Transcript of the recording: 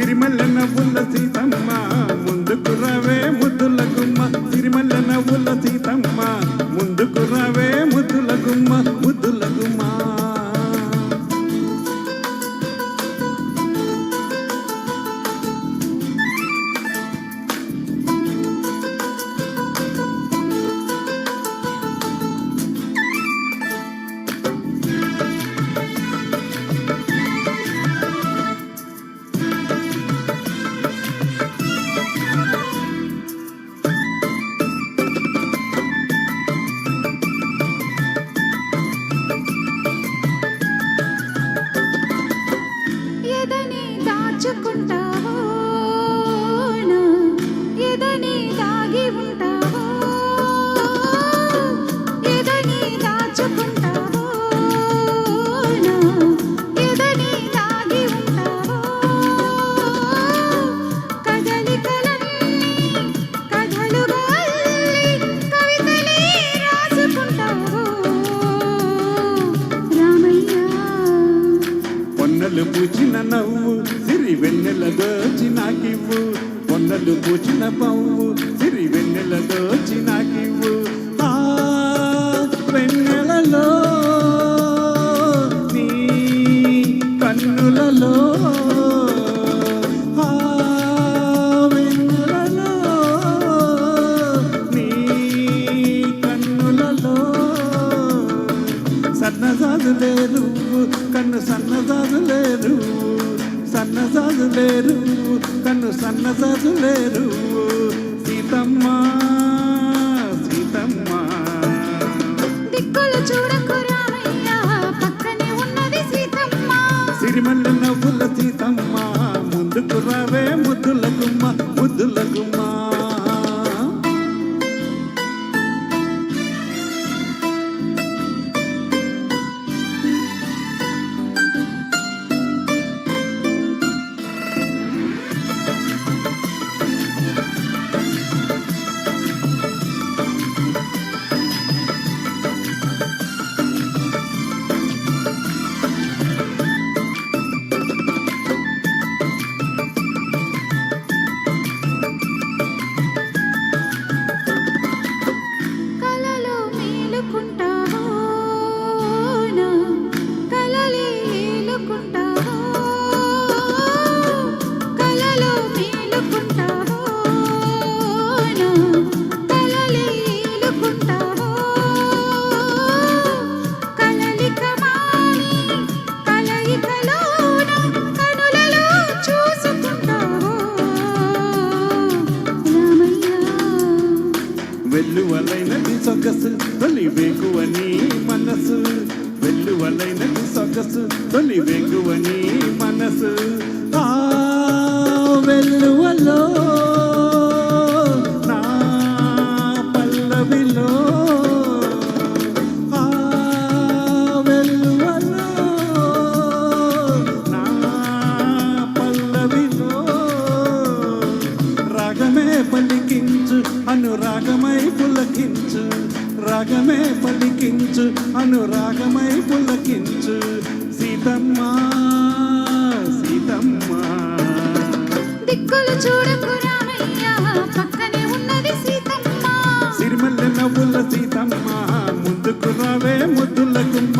సిరిమల్లె నవ్వుల సీతమ్మ ముందుకు రవే ముద్దుల గుమ్మ. సిరిమల్లె నవ్వుల సీతమ్మ ఎదని దాచుకుంటావో ఎదని దాగి ఉంటా పొన్నలు పూచిన పవ్వు సిరి వెన్నెల దోచి నాకివ్వు ఆ వెన్నెలలో నీ ఆ వెన్నెలలో నీ కన్నులలో. సన్నజాజులేరు కన్ను కన్ను సన్నజాజులేరు సీతమ్మ సీతమ్మ. దిక్కులు చూడకు రామయ్య పక్కనే ఉన్నది సీతమ్మ. సిరిమల్లె నవ్వుల సీతమ్మ ముందుకు రావే ముద్దుల గుమ్మ ముద్దుల గుమ్మ. వెల్లువలైనది సొగసు తొలి వేగువని మనసు. వెల్లువలైనది సొగసు తొలి వేగువని మనసు. ఆ వెల్లువలో నా పల్లవిలో. ఆ పలికించు రాగమే పలికించు అనురాగమై పులకించు. సీతమ్మ సీతమ్మ. దిక్కులు చూడకు రామయ్య పక్కనే ఉన్నది సీతమ్మ. సిరిమల్లె నవ్వుల సీతమ్మ ముందుకు రావే ముద్దుల గుమ్మ.